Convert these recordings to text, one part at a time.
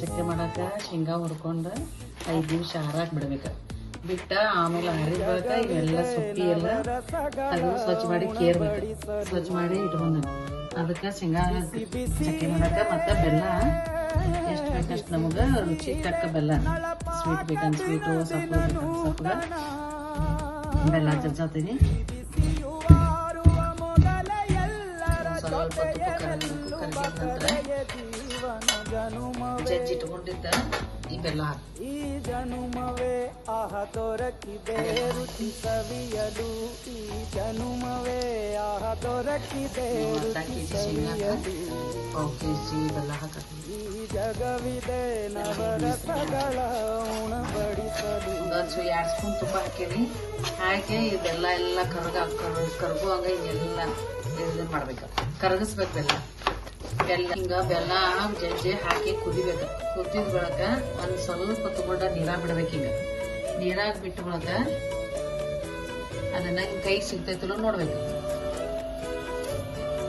ಚಕ್ಕೆ ಮಾಡಾಕ ಶೇಂಗಾ ಹುರ್ಕೊಂಡು ಐದು ನಿಮಿಷ ಹಾರಾಕ್ ಬಿಡ್ಬೇಕ. ಬಿಟ್ಟ ಆಮೇಲೆ ಹರಿದ ಬಳಿಕ ಇವೆಲ್ಲ ಸೊಪ್ಪಿ ಎಲ್ಲ ಅದು ಸ್ವಚ್ಛ ಮಾಡಿ ಕೇರ್ಬೇಕು ಸ್ವಚ್ಛ ಮಾಡಿ ಇಟ್ಕೊಂಡ. ಅದಕ್ಕೆ ಶೇಂಗಾ ಚಕ್ಕೆ ಮಾಡಾಕ ಮತ್ತೆ ಬೆಲ್ಲ. ಎಷ್ಟು ಬೇಕಷ್ಟು ನಮಗೆ ರುಚಿ ತಕ್ಕ ಬೆಲ್ಲ. ಸ್ವೀಟ್ ಬೇಕಂತ ಸ್ವೀಟು, ಸಪ್ಪು ಬೇಕಂತ ಬೆಲ್ಲ ಜಜ್ಜಾತೀನಿ ಸ್ವಲ್ಪ ತುಪ್ಪ ಕರಗಬೇಕು ಕರಗಿದ ನಂತರ ಜಜ್ಜಿಟ್ಕೊಂಡಿದ್ದ ಈ ಬೆಲ್ಲ ಹಾಕಿ. ಈ ಜನುಮವೇ ಆಹ ದೊರಕಿದೆ ರುಚಿ ಸವಿಯಲು. ಈ ಜನುಮವೇ ಆಹ ದೊರಕಿದೆ ಅರ್ಧ ಕೆ ಜಿ ಶೇಂಗಾಕ ಪಾವು ಕೆ ಜಿ ಬೆಲ್ಲ ಹಾಕತ್ತೀನಿ ಈ ಜಗವಿದೆ ನವರಸಗಳ ಉಣಬಡಿಸಲು. ಒಂದು ಎರಡು ಸ್ಪೂನ್ ತುಪ್ಪ ಹಾಕೀನಿ ಹಾಕಿ ಇದೆಲ್ಲ ಎಲ್ಲ ಕರಗ ಕರ್ ಕರ್ಗುವಂಗ ಹಿಂಗೆಲ್ಲ ಇದನ್ನ ಮಾಡ್ಬೇಕು. ಕರಗಿಸ್ಬೇಕು ಬೆಲ್ಲ ಬೆಲ್ಲ ಹಿಂಗ ಬೆಲ್ಲ ಜಜ್ಜಿ ಹಾಕಿ ಕುದಿಬೇಕು. ಕುದಿದ ಬಳಕ ಒಂದ್ ಸ್ವಲ್ಪ ತಗೊಂಡ ನೀರಾಗ ಬಿಡ್ಬೇಕು ಹಿಂಗ. ನೀರಾಗ ಬಿಟ್ಟ ಬಳಕ ಅದನ್ನ ಕೈ ಸಿಗ್ತೈತಿಲ್ಲ ನೋಡ್ಬೇಕು.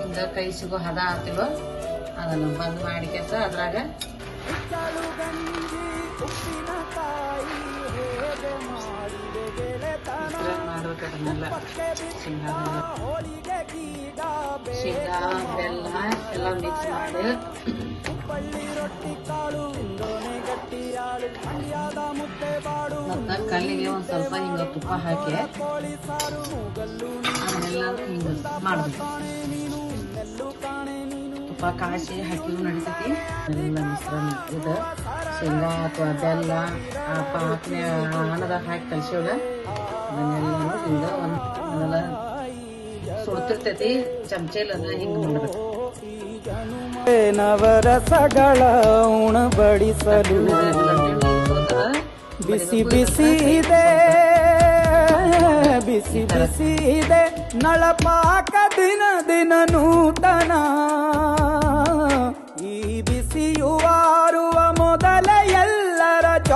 ಹಿಂಗ ಕೈ ಸಿಗೋ ಹದ ಆಗ್ತಿಲ್ಲೋ ಅದನ್ನ ಬಂದ್ ಮಾಡಿ ಕೆಲಸ ಅದ್ರಾಗ ಹೋಳಿಗೆ ಗೀಗ ಶೇಂಗಾ ಬೆಲ್ಲ ಎಲ್ಲ ಮಿಕ್ಸ್ ಮಾಡಿ. ಮತ್ತ ಕಲ್ಲಿಗೆ ಒಂದ್ ಸ್ವಲ್ಪ ಹಿಂಗ ತುಪ್ಪ ಹಾಕಿ ಅದನ್ನೆಲ್ಲ ಹಿಂಗ ಮಾಡ್ಬೇಕು. ತುಪ್ಪ ಕಾಯಿಸಿ ಹಾಕಿದ್ರು ನಡಿತೈತಿ. ಎಲ್ಲ ಮಿಶ್ರಣ ಇದು. ಶೇಂಗಾ ಅಥವಾ ಬೆಲ್ಲ, ಆ ಪಾಕನೆ ಅನ್ನದಾಗ ಹಾಕಿ ಕಲ್ಸಿವಲ್ಲ ಅದನ್ನೆಲ್ಲ ಹಿಂಗ ಒಂದೆಲ್ಲ ಸುಡ್ತಿರ್ತೈತಿ ಚಮಚೆಲ್ ಅದನ್ನ ಹಿಂಗ ಮಾಡ್ಬೇಕು. ನವರಸಗಳ ಉಣಬಡಿಸಲು ಬಿಸಿ ಬಿಸಿ ಇದೆ. ಬಿಸಿ ಬಿಸಿ ಇದೆ. ನಳಪಾಕ ದಿನ ದಿನ ನೂತನ